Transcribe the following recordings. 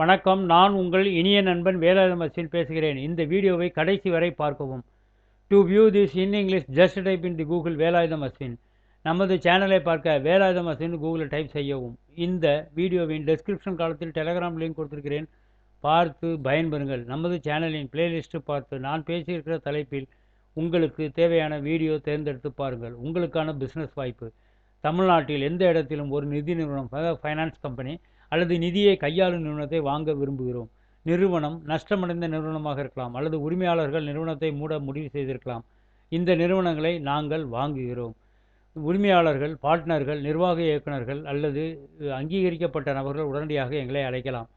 வணக்கம். நான் உங்கள் இனிய நண்பன் வேலாதமசில் பேசுகிறேன். இந்த வீடியோவை கடைசி வரை பார்க்கவும். To view this in English just type in the Google Velayudham Ashwin நமது சேனலை பார்க்க வேலாயுதம் அஸ்வின் கூகுளில் டைப் செய்யவும். இந்த வீடியோவின் டெஸ்கிரிப்ஷன் காலத்தில் டெலகிராம் லிங்க் கொடுத்துருக்கிறேன். பார்த்து பயன்பெறுங்கள். நமது சேனலின் பிளேலிஸ்ட்டு பார்த்து நான் பேசியிருக்கிற தலைப்பில் உங்களுக்கு தேவையான வீடியோ தேர்ந்தெடுத்து பாருங்கள். உங்களுக்கான பிஸ்னஸ் வாய்ப்பு. தமிழ்நாட்டில் எந்த இடத்திலும் ஒரு நிதி நிறுவனம் ஃபைனான்ஸ் கம்பெனி அல்லது நிதியை கையாளும் நிறுவனத்தை வாங்க விரும்புகிறோம். நிறுவனம் நஷ்டமடைந்த நிறுவனமாக இருக்கலாம் அல்லது உரிமையாளர்கள் நிறுவனத்தை மூட முடிவு செய்திருக்கலாம். இந்த நிறுவனங்களை நாங்கள் வாங்குகிறோம். உரிமையாளர்கள் பார்ட்னர்கள் நிர்வாக இயக்குநர்கள் அல்லது அங்கீகரிக்கப்பட்ட நபர்கள் உடனடியாக எங்களை அழைக்கலாம்.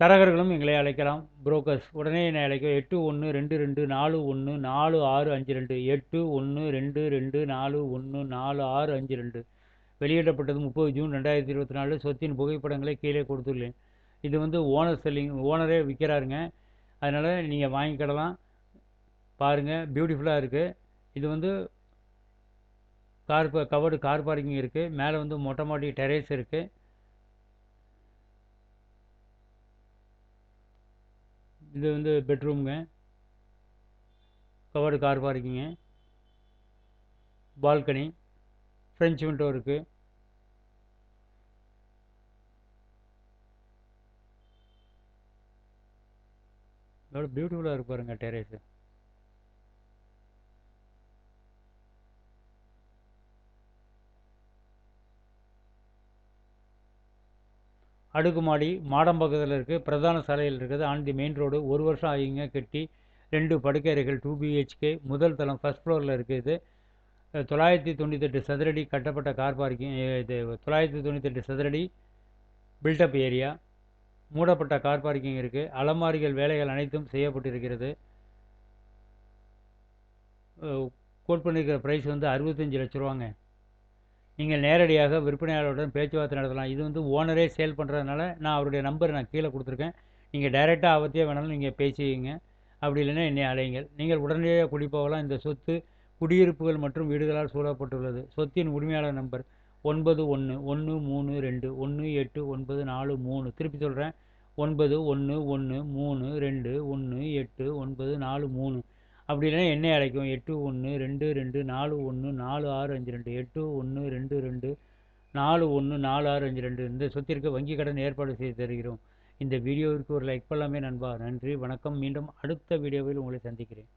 தரகர்களும் எங்களை அழைக்கலாம். புரோக்கர்ஸ் உடனே என்னை அழைக்க எட்டு ஒன்று ரெண்டு ரெண்டு நாலு ஒன்று நாலு ஆறு அஞ்சு ரெண்டு. எட்டு ஒன்று ரெண்டு ரெண்டு நாலு ஒன்று நாலு ஆறு அஞ்சு ரெண்டு. வெளியிடப்பட்டது முப்பது ஜூன் ரெண்டாயிரத்தி இருபத்தி நாலு. சொத்தின் புகைப்படங்களை கீழே கொடுத்துள்ளேன். இது வந்து ஓனர் செல்லிங் ஓனரே விற்கிறாருங்க அதனால் நீங்கள் வாங்கிக்கிடலாம். பாருங்கள் பியூட்டிஃபுல்லாக இருக்குது இது வந்து கார் கவர்டு கார் பார்க்கிங் இருக்குது மேலே வந்து மொட்டை மாடி டெரேஸ் இருக்குது இது வந்து பெட்ரூம்ங்க covered car parking. Balcony. French window இருக்குது எவ்வளோ பியூட்டிஃபுல்லாக இருக்கு பாருங்க டெரேஸு அடுக்குமாடி மாடம்பாக்கத்தில் இருக்குது பிரதான சாலையில் இருக்குது. ஆன் தி மெயின் ரோடு ஒரு வருஷம் ஆகிங்க கட்டி ரெண்டு படுக்கையறைகள் டூ பிஹெச்கே முதல் தளம் ஃபஸ்ட் ஃப்ளோரில் இருக்குது. தொள்ளாயிரத்தி தொண்ணூத்தெட்டு சதுரடி கட்டப்பட்ட கார் பார்க்கிங் இது தொள்ளாயிரத்தி தொண்ணூத்தெட்டு சதுரடி பில்டப் ஏரியா மூடப்பட்ட கார் பார்க்கிங் இருக்குது அலமாரிகள் வேலைகள் அனைத்தும் செய்யப்பட்டிருக்கிறது. கோட் பண்ணியிருக்கிற ப்ரைஸ் வந்து அறுபத்தஞ்சி லட்ச ரூபாங்க. நீங்கள் நேரடியாக விற்பனையாளருடன் பேச்சுவார்த்தை நடத்தலாம். இது வந்து ஓனரே சேல் பண்ணுறதுனால நான் அவருடைய நம்பர் நான் கீழே கொடுத்துருக்கேன். நீங்கள் டைரெக்டாக அவத்தையே வேணாலும் நீங்கள் பேசிக்கிங்க. அப்படி இல்லைன்னா என்னை அலையுங்கள். நீங்கள் உடனடியாக குடிப்போகலாம் இந்த சொத்து குடியிருப்புகள் மற்றும் வீடுகளால் சூழப்பட்டுள்ளது. சொத்தின் உரிமையாளர் நம்பர் ஒன்பது ஒன்று ஒன்று மூணு ரெண்டு ஒன்று எட்டு ஒன்பது நாலு மூணு. திருப்பி சொல்கிறேன் ஒன்பது ஒன்று ஒன்று மூணு ரெண்டு ஒன்று எட்டு ஒன்பது நாலு மூணு. அப்படி இல்லைன்னா என்னை அழைக்கும் எட்டு ஒன்று ரெண்டு ரெண்டு நாலு ஒன்று நாலு ஆறு அஞ்சு ரெண்டு. எட்டு ஒன்று ரெண்டு ரெண்டு நாலு ஒன்று நாலு ஆறு அஞ்சு ரெண்டு. இந்த சொத்திற்கு வங்கி கடன் ஏற்பாடு செய்து தருகிறோம். இந்த வீடியோவிற்கு ஒரு லைக் பண்ணலாமே நண்பா. நன்றி வணக்கம். மீண்டும் அடுத்த வீடியோவில் உங்களை சந்திக்கிறேன்.